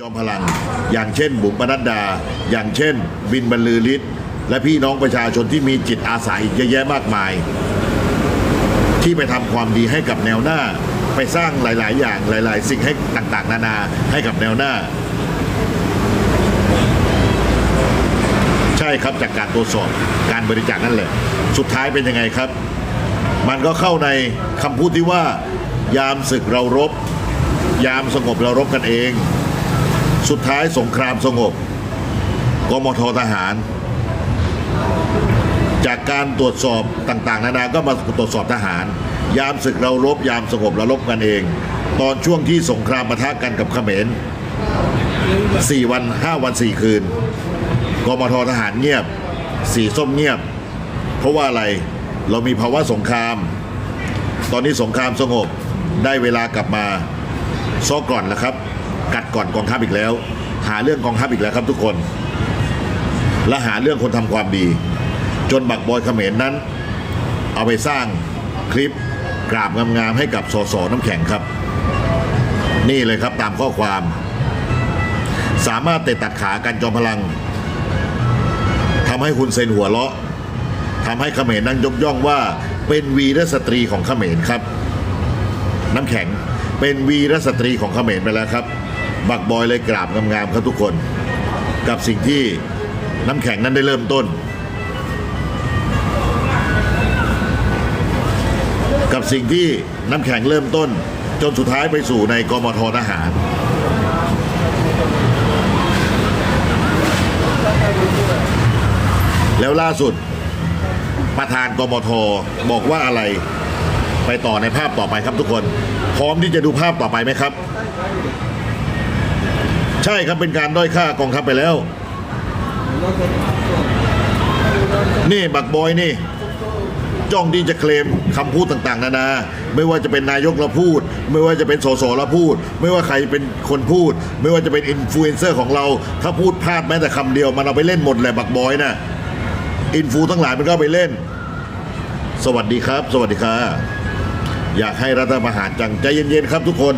จอมพลัง อย่างเช่น บุ๋มปนัดดา อย่างเช่น บินบรรลือฤทธิ์และพี่น้องประชาชนที่มีจิตอาสาอีกเยอะแยะมากมาย ที่ไปทำความดีให้กับแนวหน้า ไปสร้างหลาย ๆ อย่างหลาย ๆ สิ่งให้ต่างๆ นานาให้กับแนวหน้า ใช่ครับจากการตรวจสอบการบริจาคนั่นแหละ สุดท้ายเป็นยังไงครับ มันก็เข้าในคำพูดที่ว่า ยามศึกเรารบ ยามสงบเรารบกันเอง สุดท้ายสงครามสงบ กมททหาร จากการตรวจสอบต่างๆ นานาก็มาตรวจสอบทหาร ยามศึกเรารบยามสงบเรารบกันเอง ตอนช่วงที่สงครามปะทะกันกับเขมร4วัน5วัน4คืน กมททหารเงียบ สีส้มเงียบ เพราะว่าอะไรเรามีภาวะสงคราม ตอนนี้สงครามสงบได้เวลากลับมาซ้อก่อนแล้วครับ กัดก่อนกองทัพอีกแล้ว หาเรื่องกองทัพอีกแล้วครับทุกคน และหาเรื่องคนทำความดี จนบักบอยเขมรนั้น เอาไปสร้างคลิปกราบงามๆให้กับสสน้ำแข็งครับ นี่เลยครับตามข้อความ สามารถเตะตัดขากันจอมพลังทำให้คุณเซนหัวเราะทำให้เขมรนั้นยกย่องว่าเป็นวีรสตรีของเขมรครับ น้ำแข็งเป็นวีรสตรีของเขมรไปแล้วครับ บักบอยเลยกราบงามๆครับทุกคน กับสิ่งที่น้ำแข็งนั้นได้เริ่มต้น กับสิ่งที่น้ำแข็งเริ่มต้น จนสุดท้ายไปสู่ในกมททหาร แล้วล่าสุดประธานกมทบอกว่าอะไรไปต่อในภาพต่อไปครับทุกคน พร้อมที่จะดูภาพต่อไปไหมครับ ใช่ครับเป็นการด้อยค่ากองทัพไปแล้ว นี่บักบอยนี่ จ้องที่จะเคลมคำพูดต่างๆ นานา ไม่ว่าจะเป็นนายกเราพูด ไม่ว่าจะเป็นสสเราพูด ไม่ว่าใครเป็นคนพูด ไม่ว่าจะเป็นอินฟลูเอนเซอร์ของเรา ถ้าพูดพลาดแม้แต่คำเดียว มันเอาไปเล่นหมดแหละบักบอยนะอินฟูทั้งหลายมันก็ไปเล่น สวัสดีครับ สวัสดีค่ะอยากให้รัฐประหารจังใจเย็นๆครับทุกคน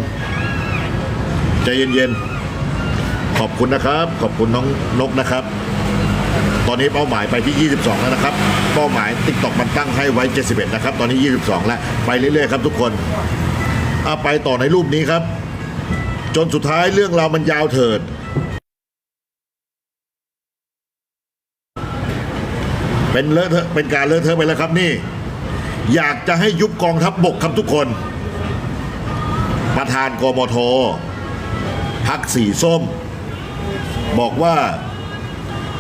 ใจเย็นๆ ขอบคุณนะครับ ขอบคุณน้องนกนะครับ ตอนนี้เป้าหมายไปที่ 22 แล้วนะครับ เป้าหมายติ๊กต็อกมันตั้งให้ไว้ 71 นะครับ ตอนนี้ 22 แล้ว ไปเรื่อยๆครับทุกคนเอาไปต่อในรูปนี้ครับ จนสุดท้ายเรื่องราวมันยาวเถิด เป็นเลอะเทอะเป็นการเลอะเทอะไปแล้วครับนี่ อยากจะให้ยุบกองทัพบบกครับทุกคน ประธานกมทพักสีส้ม บอกว่า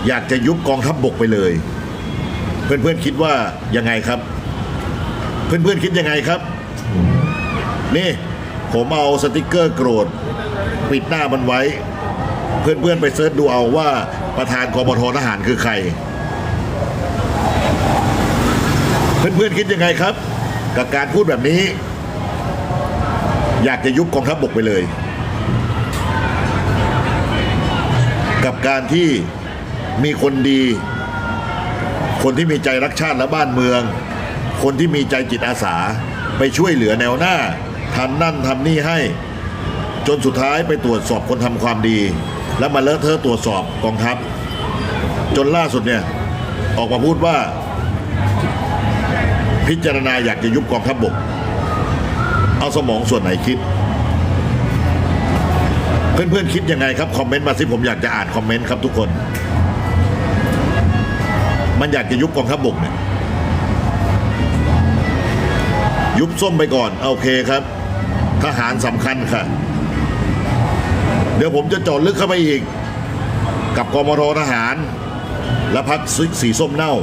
อยากจะยุบกองทัพบบกไปเลย เพื่อนๆคิดว่ายังไงครับ เพื่อนๆคิดยังไงครับ นี่ผมเอาสติกเกอร์โกรธปิดหน้ามันไว้ เพื่อนๆไปเสิร์ชดูเอาว่าประธานกมททหารคือใคร เพื่อนๆคิดยังไงครับ กับการพูดแบบนี้ อยากจะยุบกองทัพบบกไปเลย กับการที่มีคนดี คนที่มีใจรักชาติและบ้านเมือง คนที่มีใจจิตอาสาไปช่วยเหลือแนวหน้าทำนั่นทำนี่ให้ จนสุดท้ายไปตรวจสอบคนทำความดี แล้วมาเลอะเทอะตรวจสอบกองทัพ จนล่าสุดเนี่ยออกมาพูดว่า พิจารณาอยากจะยุบกองทัพบบก เอาสมองส่วนไหนคิด เพื่อนๆคิดยังไงครับคอมเมนต์มาสิผมอยากจะอ่านคอมเมนต์ครับทุกคน มันอยากจะยุบกองทัพบกเนี่ยยุบส้มไปก่อนโอเคครับ ทหารสำคัญค่ะ เดี๋ยวผมจะจาะลึกเข้าไปอีก กับกมททหาร และพักสีส้มเน่า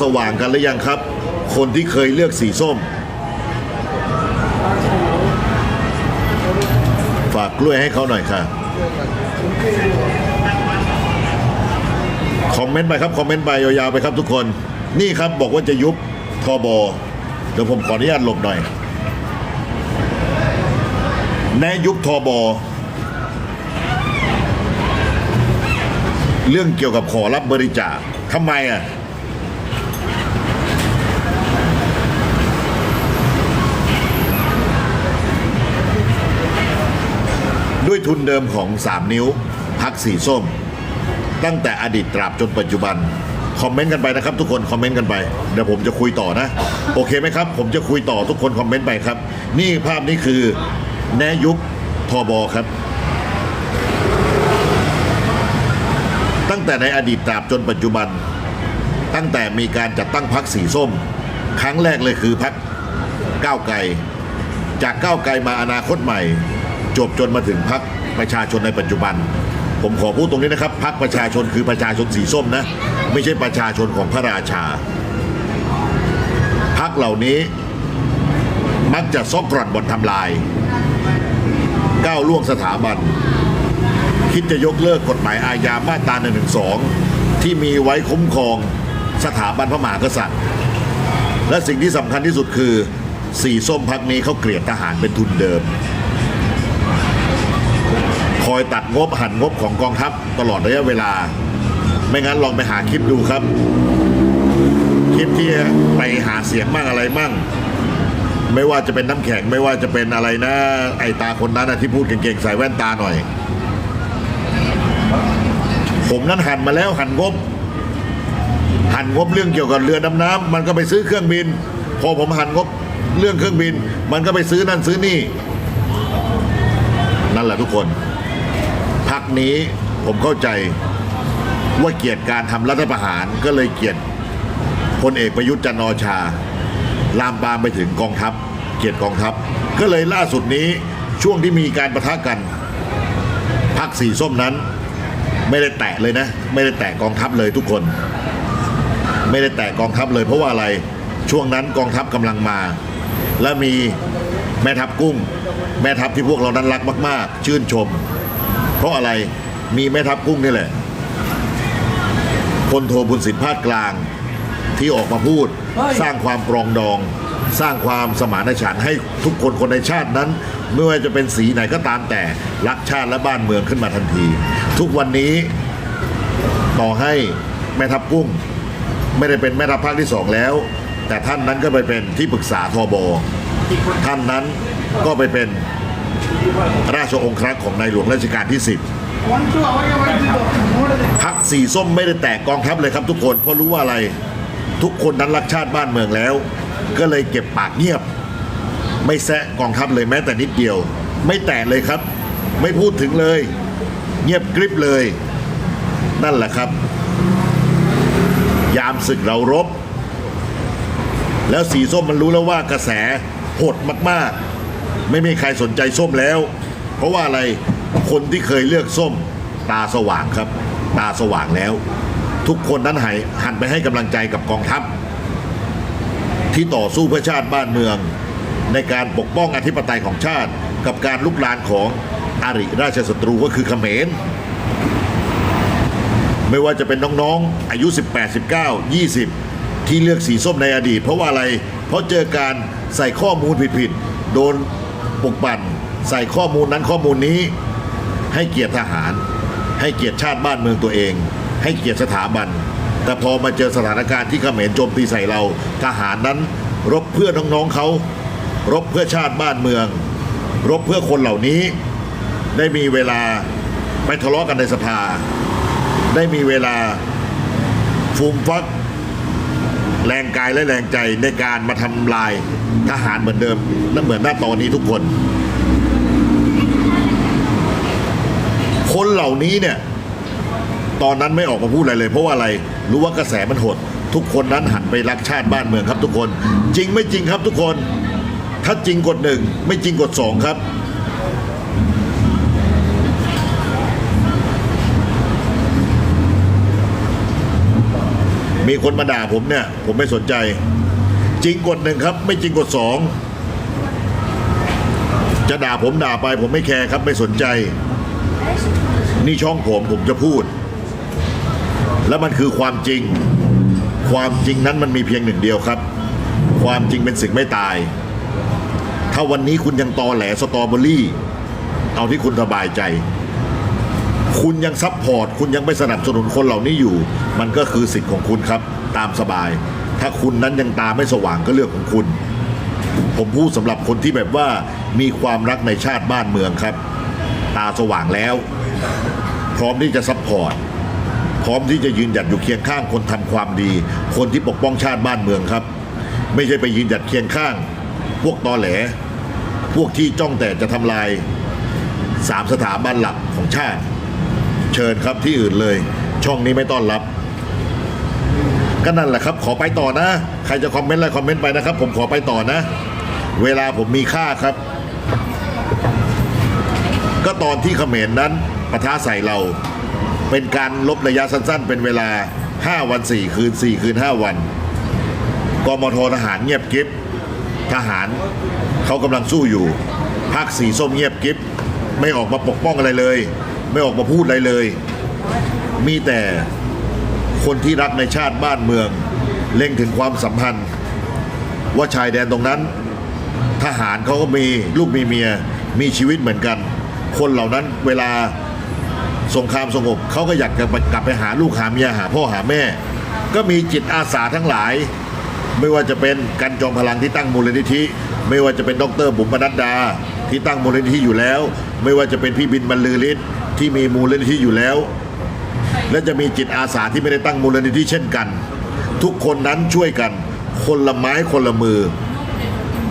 สว่างกันหรือยังครับ คนที่เคยเลือกสีส้ม ฝากกล้วยให้เขาหน่อยค่ะคอมเมนต์ไปครับคอมเมนต์ไปยาวๆไปครับทุกคน นี่ครับบอกว่าจะยุบทอบอเดี๋ยวผมขออนุญาตหลบหน่อย แน่ยุบทอบอเรื่องเกี่ยวกับขอรับบริจาคทำไมอะ ทุนเดิมของ 3 นิ้ว พักสีส้ม ตั้งแต่อดีตตราบจนปัจจุบัน คอมเมนต์กันไปนะครับ ทุกคนคอมเมนต์กันไปเดี๋ยวผมจะคุยต่อนะ โอเคไหมครับ ผมจะคุยต่อทุกคนคอมเมนต์ไปครับ นี่ภาพนี้คือแนยุคทอบอครับ ตั้งแต่ในอดีตตราบจนปัจจุบัน ตั้งแต่มีการจัดตั้งพักสีส้ม ครั้งแรกเลยคือพักก้าวไกลจากก้าวไกลมาอนาคตใหม่ จบจนมาถึงพัก ประชาชนในปัจจุบัน ผมขอพูดตรงนี้นะครับพักประชาชนคือประชาชนสีส้มนะ ไม่ใช่ประชาชนของพระราชาพักเหล่านี้มักจะซอกกร่อนบนทำลาย ก้าวล่วงสถาบัน คิดจะยกเลิกกฎหมายอาญามาตรา1นึที่มีไว้คุ้มครองสถาบันพระมหากษัตริย์ และสิ่งที่สำคัญที่สุดคือ สีส้มพักนี้เขาเกลียดทหารเป็นทุนเดิม อยตัดงบหันงบของกองทัพตลอดระยะเวลา ไม่งั้นลองไปหาคลิปดูครับ คลิปที่ไปหาเสียงมั่งอะไรมั่ง ไม่ว่าจะเป็นน้ำแข็งไม่ว่าจะเป็นอะไรนะ ไอตาคนนั้นนะที่พูดเก่งๆใส่แว่นตาหน่อย ผมนั้นหันมาแล้วหันงบ หันงบเรื่องเกี่ยวกับเรือดำน้ำมันก็ไปซื้อเครื่องบิน พอผมหันงบเรื่องเครื่องบิน มันก็ไปซื้อนั่นซื้อนี่นั่นแหละทุกคน พักนี้ผมเข้าใจว่าเกียดการทำรัฐประหารก็เลยเกียดพลเอกประยุทธ์จันโอชา ลามปามไปถึงกองทัพ เกียดกองทัพ ก็เลยล่าสุดนี้ช่วงที่มีการประทะกันพักสีส้มนั้น ไม่ได้แตะเลยนะ ไม่ได้แตะกองทัพเลยทุกคน ไม่ได้แตะกองทัพเลยเพราะว่าอะไรช่วงนั้นกองทัพกำลังมา และมีแม่ทัพกุ้ง แม่ทัพที่พวกเรานั้นรักมาก ๆ ชื่นชม เพราะอะไรมีแม่ทัพกุ้งนี่แหละพลโทบุญสินพาดกลางที่ออกมาพูด สร้างความปรองดอง สร้างความสมานฉันท์ให้ทุกคนคนในชาตินั้น ไม่ว่าจะเป็นสีไหนก็ตามแต่รักชาติและบ้านเมืองขึ้นมาทันที ทุกวันนี้ต่อให้แม่ทัพกุ้ง ไม่ได้เป็นแม่ทัพภาคที่สองแล้ว แต่ท่านนั้นก็ไปเป็นที่ปรึกษาทบท่านนั้นก็ไปเป็น ราชองครักษ์ของในหลวงรัชกาลที่ 10พักสีส้มไม่ได้แตกกองทัพเลยครับทุกคนเพราะรู้ว่าอะไร ทุกคนนั้นรักชาติบ้านเมืองแล้ว ก็เลยเก็บปากเงียบ ไม่แซะกองทัพเลยแม้แต่นิดเดียว ไม่แตะเลยครับ ไม่พูดถึงเลย เงียบกริบเลย นั่นแหละครับ ยามศึกเรารบ แล้วสีส้มมันรู้แล้วว่ากระแสหดมากๆ ไม่มีใครสนใจส้มแล้ว เพราะว่าอะไรคนที่เคยเลือกส้มตาสว่างครับ ตาสว่างแล้ว ทุกคนนั้นหันหันไปให้กำลังใจกับกองทัพ ที่ต่อสู้เพื่อชาติบ้านเมือง ในการปกป้องอธิปไตยของชาติ กับการลุกลานของอริราชศัตรูก็คือเขมรไม่ว่าจะเป็นน้องๆอายุ 18 19 20 ที่เลือกสีส้มในอดีต เพราะว่าอะไร เพราะเจอการใส่ข้อมูลผิดๆ โดน ปลุกปั่น ใส่ข้อมูลนั้นข้อมูลนี้ ให้เกียรติทหาร ให้เกียรติชาติบ้านเมืองตัวเอง ให้เกียรติสถาบัน แต่พอมาเจอสถานการณ์ที่เขมรโจมตีใส่เรา ทหารนั้น รบเพื่อน้องๆเขา รบเพื่อชาติบ้านเมือง รบเพื่อคนเหล่านี้ ได้มีเวลาไปทะเลาะกันในสภา ได้มีเวลาฟูมฟัก แรงกายและแรงใจในการมาทำลายทหารเหมือนเดิมนั่นเหมือนหน้าตอนนี้ทุกคน คนเหล่านี้เนี่ย ตอนนั้นไม่ออกมาพูดอะไรเลย เพราะว่าอะไรรู้ว่ากระแสมันหด ทุกคนนั้นหันไปรักชาติบ้านเมืองครับทุกคน จริงไม่จริงครับทุกคน ถ้าจริงกดหนึ่งไม่จริงกดสองครับ มีคนมาด่าผมเนี่ย ผมไม่สนใจ จริงกดหนึ่งครับ ไม่จริงกดสองจะด่าผมด่าไปผมไม่แคร์ครับไม่สนใจ นี่ช่องผมผมจะพูด แล้วมันคือความจริง ความจริงนั้นมันมีเพียงหนึ่งเดียวครับ ความจริงเป็นสิ่งไม่ตาย ถ้าวันนี้คุณยังตอแหลสตอเบอรี่ เอาที่คุณสบายใจ คุณยังซัพพอร์ตคุณยังไม่สนับสนุนคนเหล่านี้อยู่ มันก็คือสิทธิ์ของคุณครับ ตามสบาย ถ้าคุณนั้นยังตาไม่สว่างก็เรื่องของคุณ ผมพูดสำหรับคนที่แบบว่ามีความรักในชาติบ้านเมืองครับ ตาสว่างแล้ว พร้อมที่จะซัพพอร์ตพร้อมที่จะยืนหยัดอยู่เคียงข้างคนทำความดี คนที่ปกป้องชาติบ้านเมืองครับ ไม่ใช่ไปยืนหยัดเคียงข้าง พวกตอแหล พวกที่จ้องแต่จะทำลายสามสถาบันหลักของชาติ ชิญครับที่อื่นเลย ช่องนี้ไม่ต้อนรับ ก็นั่นแหละครับ ขอไปต่อนะ ใครจะคอมเมนต์อะไรคอมเมนต์ไปนะครับ ผมขอไปต่อนะ เวลาผมมีค่าครับ ก็ตอนที่เขมรนั้นปะทะใส่เรา เป็นการลบระยะสั้น ๆ เป็นเวลา 5 วัน 4 คืน 4 คืน 5 วันกมททหารเงียบกริบทหารเขากำลังสู้อยู่ภาคสีส้มเงียบกริบไม่ออกมาปกป้องอะไรเลย ไม่ออกมาพูดอะไรเลย มีแต่คนที่รักในชาติบ้านเมือง เล็งถึงความสัมพันธ์ ว่าชายแดนตรงนั้น ทหารเขาก็มีลูกมีเมียมีชีวิตเหมือนกัน คนเหล่านั้นเวลาสงครามสงบเขาก็อยากจะกลับไปหาลูกหาเมียหาพ่อหาแม่ ก็มีจิตอาสาทั้งหลาย ไม่ว่าจะเป็นกันจอมพลังที่ตั้งมูลนิธิ ไม่ว่าจะเป็นดรบุ๋มปนัดดา ที่ตั้งมูลนิธิอยู่แล้ว ไม่ว่าจะเป็นพี่บินบรรลือฤทธิ์ ที่มีมูลนิธิอยู่แล้ว และจะมีจิตอาสาที่ไม่ได้ตั้งมูลนิธิเช่นกัน ทุกคนนั้นช่วยกัน คนละไม้คนละมือ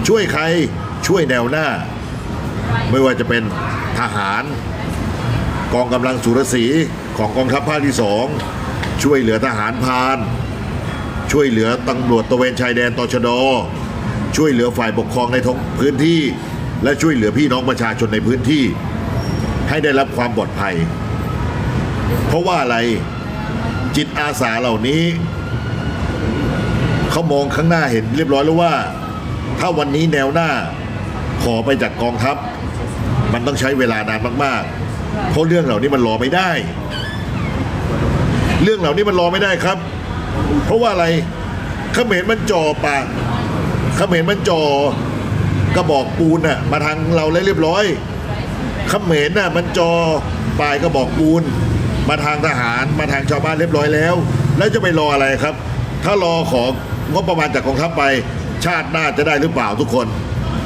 ช่วยใครช่วยแนวหน้า ไม่ว่าจะเป็นทหาร กองกำลังสุรศรีของกองทัพภาคที่สองช่วยเหลือทหารพาน ช่วยเหลือตำรวจตระเวนชายแดนตชดช่วยเหลือฝ่ายปกครองในท้องพื้นที่ และช่วยเหลือพี่น้องประชาชนในพื้นที่ ให้ได้รับความปลอดภัย เพราะว่าอะไรจิตอาสาเหล่านี้เขามองข้างหน้าเห็นเรียบร้อยแล้วว่า ถ้าวันนี้แนวหน้าขอไปจากกองทัพ มันต้องใช้เวลานานมากๆ เพราะเรื่องเหล่านี้มันรอไม่ได้ เรื่องเหล่านี้มันรอไม่ได้ครับ เพราะว่าอะไรเขมรมันจ่อปากเขมรมันจ่อกระบอกปูนน่ะมาทางเราแล้วเรียบร้อย เขมรน่ะมันจอปลายกระบอกปูน มาทางทหารมาทางชาวบ้านเรียบร้อยแล้ว แล้วจะไปรออะไรครับ ถ้ารอของงบประมาณจากกองทัพไป ชาติหน้าจะได้หรือเปล่าทุกคน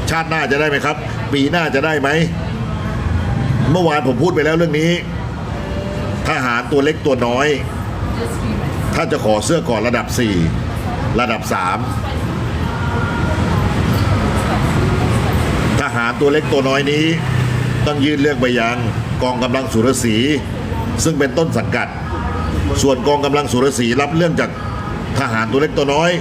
ชาติหน้าจะได้ไหมครับ ปีหน้าจะได้ไหมเมื่อวานผมพูดไปแล้วเรื่องนี้ ทหารตัวเล็กตัวน้อย ถ้าจะขอเสื้อก่อนระดับ 4 ระดับ 3 ทหารตัวเล็กตัวน้อยนี้ ต้องยื่นเรื่องไปยังกองกำลังสุรศรีซึ่งเป็นต้นสังกัด ส่วนกองกำลังสุรศรีรับเรื่องจากทหารตัวเล็กตัวน้อย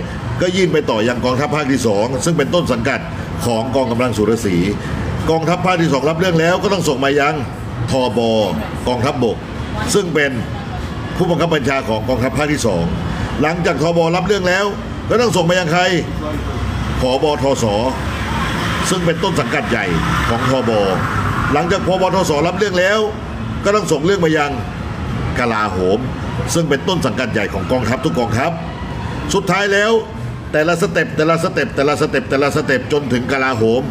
ก็ยื่นไปต่อยังกองทัพภาคที่สองซึ่งเป็นต้นสังกัดของกองกำลังสุรศรีกองทัพภาคที่สองรับเรื่องแล้วก็ต้องส่งมายังทบกองทัพบก ซึ่งเป็นผู้บังคับบัญชาของกองทัพภาคที่สองหลังจากทบรับเรื่องแล้วก็ต้องส่งไปยังใครผบทศซึ่งเป็นต้นสังกัดใหญ่ของทบ หลังจากพบทศรับเรื่องแล้ว ก็ต้องส่งเรื่องไปยังกลาโหม ซึ่งเป็นต้นสังกัดใหญ่ของกองทัพทุกกองทัพ สุดท้ายแล้วแต่ละสเต็ปแต่ละสเต็ปแต่ละสเต็ปแต่ละสเต็ปจนถึงกลาโหม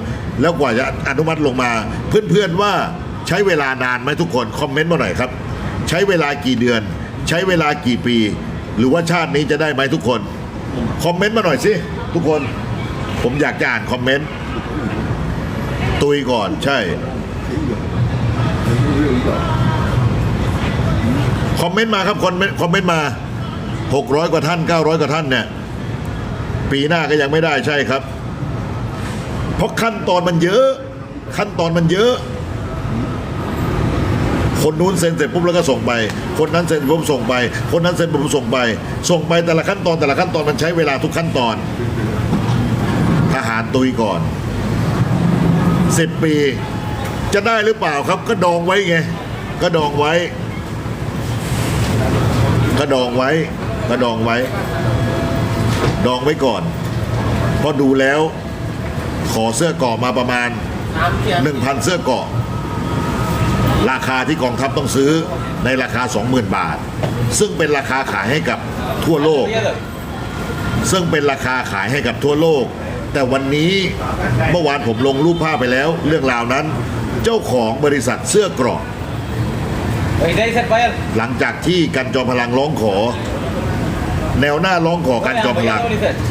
แล้วกว่าจะอนุมัติลงมา เพื่อนๆว่าใช้เวลานานไหมทุกคนคอมเมนต์มาหน่อยครับ ใช้เวลากี่เดือน ใช้เวลากี่ปี หรือว่าชาตินี้จะได้ไหมทุกคนคอมเมนต์มาหน่อยสิทุกคน ผมอยากจะอ่านคอมเมนต์ตุยก่อนใช่ คอมเมนต์มาครับคอมเมนต์คอมเมนต์มา 600 กว่าท่าน 900 กว่าท่านเนี่ย ปีหน้าก็ยังไม่ได้ใช่ครับ เพราะขั้นตอนมันเยอะ ขั้นตอนมันเยอะ คนนู้นเซ็นเสร็จปุ๊บแล้วก็ส่งไป คนนั้นเซ็นปุ๊บส่งไป คนนั้นเซ็นปุ๊บส่งไป ส่งไปแต่ละขั้นตอนแต่ละขั้นตอนมันใช้เวลาทุกขั้นตอน ทหารตุยก่อนสิบปี จะได้หรือเปล่าครับ ก็ดองไว้ไง ก็ดองไว้ ก็ดองไว้ ก็ดองไว้ ดองไว้ก่อน เพราะดูแล้ว ขอเสื้อเกาะมาประมาณ1,000เสื้อเกาะราคาที่กองทัพต้องซื้อในราคา 20,000 บาท ซึ่งเป็นราคาขายให้กับทั่วโลก ซึ่งเป็นราคาขายให้กับทั่วโลก แต่วันนี้เมื่อวานผมลงรูปภาพไปแล้ว เรื่องราวนั้น เจ้าของบริษัทเสื้อเกราะ Oye, ¿qué dice el payer? หลังจากที่กันจอมพลังร้องขอ แนวหน้าร้องขอกันจอมพลัง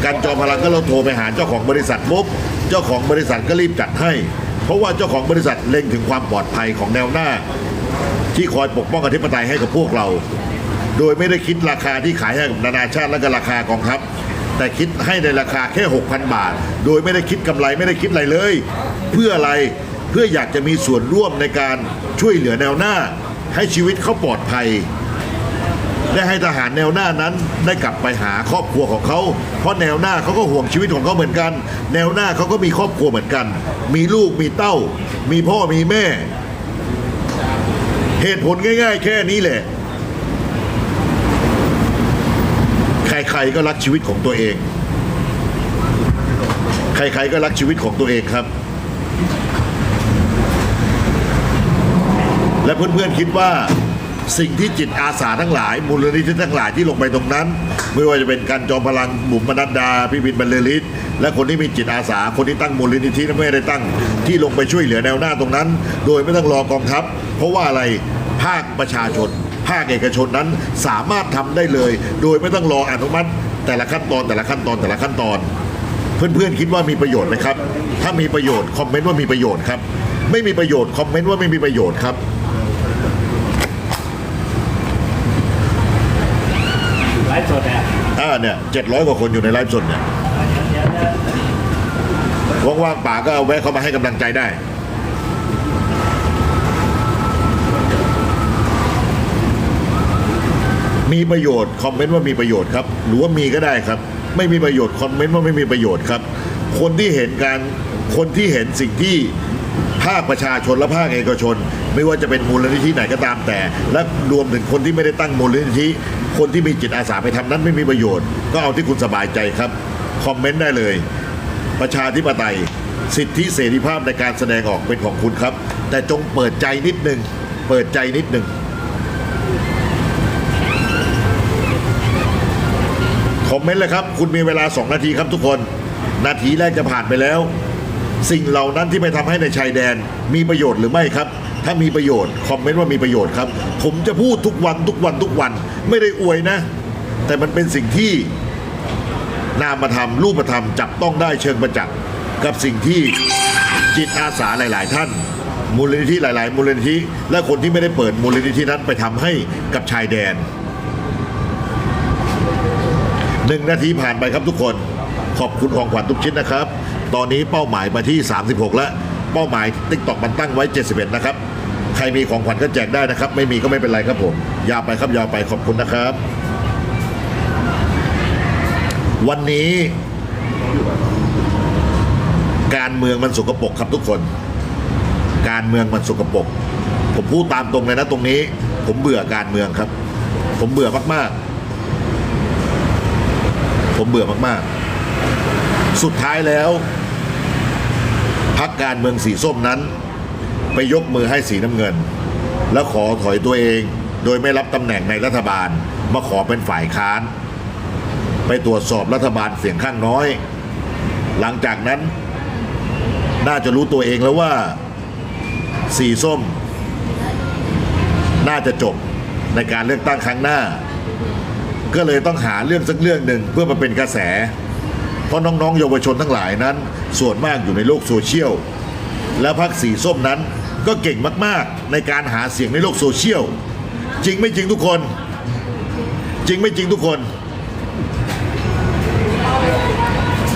กันจอมพลังก็เราโทรไปหาเจ้าของบริษัทปุ๊บเจ้าของบริษัทก็รีบจัดให้เพเพราะว่าเจ้าของบริษัทเล็งถึงความปลอดภัยของแนวหน้า ที่คอยปกป้องอธิปไตยให้กับพวกเรา โดยไม่ได้คิดราคาที่ขายให้กับนานาชาติและก็ราคากองทัพแต่คิดให้ในราคาแค่ 6,000 บาท โดยไม่ได้คิดกำไรไม่ได้คิดอะไรเลย เพื่ออะไร เพื่ออยากจะมีส่วนร่วมในการช่วยเหลือแนวหน้า ให้ชีวิตเขาปลอดภัย ได้ให้ทหารแนวหน้านั้นได้กลับไปหาครอบครัวของเขา เพราะแนวหน้าเขาก็ห่วงชีวิตของเขาเหมือนกัน แนวหน้าเขาก็มีครอบครัวเหมือนกัน มีลูกมีเต้า มีพ่อมีแม่ เหตุผลง่าย ๆ แค่นี้แหละ ใครๆก็รักชีวิตของตัวเอง ใครๆก็รักชีวิตของตัวเองครับ และเพื่อนๆคิดว่าสิ่งที่จิตอาสาทั้งหลาย มูลนิธิทั้งหลายที่ลงไปตรงนั้น ไม่ว่าจะเป็นการจอมพลังบุ๋มปนัดดาพี่บินบรรลือฤทธิ์และคนที่มีจิตอาสาคนที่ตั้งมูลนิธิและไม่ได้ตั้ง ที่ลงไปช่วยเหลือแนวหน้าตรงนั้น โดยไม่ต้องรอกองทัพ เพราะว่าอะไรภาคประชาชน ภาคเอกชนนั้นสามารถทำได้เลย โดยไม่ต้องรออนุมัติ แต่ละขั้นตอนแต่ละขั้นตอนแต่ละขั้นตอน เพื่อนๆคิดว่ามีประโยชน์ไหมครับ ถ้ามีประโยชน์คอมเมนต์ว่ามีประโยชน์ครับ ไม่มีประโยชน์คอมเมนต์ว่าไม่มีประโยชน์ครับ ไลฟ์สดเนี่ย อ่า เนี่ยเจ็ดร้อยกว่าคนอยู่ในไลฟ์สดเนี่ยว่างๆป่าก็เอาแวะเข้ามาให้กำลังใจได้ มีประโยชน์คอมเมนต์ว่ามีประโยชน์ครับ หรือว่ามีก็ได้ครับ ไม่มีประโยชน์คอมเมนต์ว่าไม่มีประโยชน์ครับ คนที่เห็นการคนที่เห็นสิ่งที่ ภาคประชาชนและภาคเอกชน ไม่ว่าจะเป็นมูลนิธิไหนก็ตามแต่ และรวมถึงคนที่ไม่ได้ตั้งมูลนิธิ คนที่มีจิตอาสาไปทำนั้นไม่มีประโยชน์ ก็เอาที่คุณสบายใจครับ คอมเมนต์ได้เลย ประชาธิปไตย สิทธิเสรีภาพในการแสดงออกเป็นของคุณครับ แต่จงเปิดใจนิดหนึ่งเปิดใจนิดหนึ่งคอมเมนต์เลยครับ คุณมีเวลา 2 นาทีครับทุกคน นาทีแรกจะผ่านไปแล้ว สิ่งเหล่านั้นที่ไปทำให้ในชายแดนมีประโยชน์หรือไม่ครับ ถ้ามีประโยชน์คอมเมนต์ว่ามีประโยชน์ครับ ผมจะพูดทุกวันทุกวันทุกวัน ไม่ได้อวยนะ แต่มันเป็นสิ่งที่นามธรรมรูปธรรมจับต้องได้เชิงประจักษ์กับสิ่งที่จิตอาสาหลาย ๆ ท่าน มูลนิธิหลาย ๆ มูลนิธิ และคนที่ไม่ได้เปิดมูลนิธินั้นไปทำให้กับชายแดนหนึ่งนาทีผ่านไปครับทุกคน ขอบคุณของขวัญทุกชิ้นนะครับ ตอนนี้เป้าหมายมาที่ 36 แล้ว เป้าหมายติ๊กตอกมันตั้งไว้ 71 นะครับ ใครมีของขวัญก็แจกได้นะครับ ไม่มีก็ไม่เป็นไรครับผม ยาวไปครับยาวไปขอบคุณนะครับ วันนี้ การเมืองมันสกปรกครับทุกคน การเมืองมันสกปรกผมพูดตามตรงเลยนะตรงนี้ ผมเบื่อการเมืองครับ ผมเบื่อมากๆ ผมเบื่อมากๆ สุดท้ายแล้วพักการเมืองสีส้มนั้น ไปยกมือให้สีน้ำเงิน แล้วขอถอยตัวเอง โดยไม่รับตำแหน่งในรัฐบาลมาขอเป็นฝ่ายค้าน ไปตรวจสอบรัฐบาลเสียงข้างน้อย หลังจากนั้น น่าจะรู้ตัวเองแล้วว่า สีส้ม น่าจะจบในการเลือกตั้งครั้งหน้า ก็เลยต้องหาเรื่องสักเรื่องหนึ่งเพื่อมาเป็นกระแส เพราะน้องๆ เยาวชนทั้งหลายนั้น ส่วนมากอยู่ในโลกโซเชียล แล้วพรรคสีส้มนั้นก็เก่งมากๆ ในการหาเสียงในโลกโซเชียล จริงไม่จริงทุกคน จริงไม่จริงทุกคน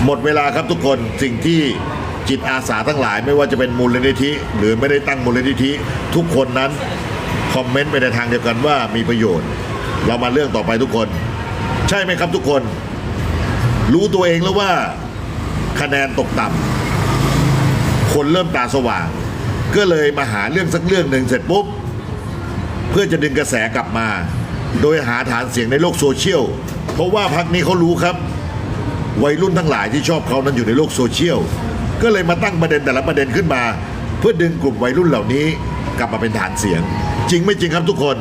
หมดเวลาครับทุกคนสิ่งที่จิตอาสาทั้งหลายไม่ว่าจะเป็นมูลนิธิ หรือไม่ได้ตั้งมูลนิธิ ทุกคนนั้น คอมเมนต์ไปในทางเดียวกันว่ามีประโยชน์ เรามาเรื่องต่อไปทุกคน ใช่ไหมครับทุกคน รู้ตัวเองแล้วว่าคะแนนตกต่ำคนเริ่มตาสว่าง ก็เลยมาหาเรื่องสักเรื่องหนึ่งเสร็จปุ๊บ เพื่อจะดึงกระแสกลับมา โดยหาฐานเสียงในโลกโซเชียล เพราะว่าพักนี้เขารู้ครับ วัยรุ่นทั้งหลายที่ชอบเขานั้นอยู่ในโลกโซเชียล ก็เลยมาตั้งประเด็นแต่ละประเด็นขึ้นมา เพื่อดึงกลุ่มวัยรุ่นเหล่านี้กลับมาเป็นฐานเสียง จริงไม่จริงครับทุกคน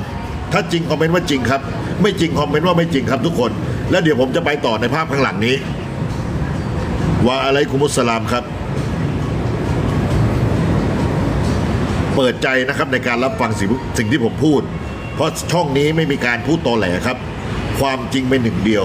ถ้าจริงคอมเมนต์ว่าจริงครับ ไม่จริงคอมเมนต์ว่าไม่จริงครับทุกคน แล้วเดี๋ยวผมจะไปต่อในภาพข้างหลังนี้ว่าอะไรคุมุสสลามครับ เปิดใจนะครับในการรับฟังสิ่งสิ่งที่ผมพูด เพราะช่องนี้ไม่มีการพูดตอแหลครับ ความจริงเป็นหนึ่งเดียว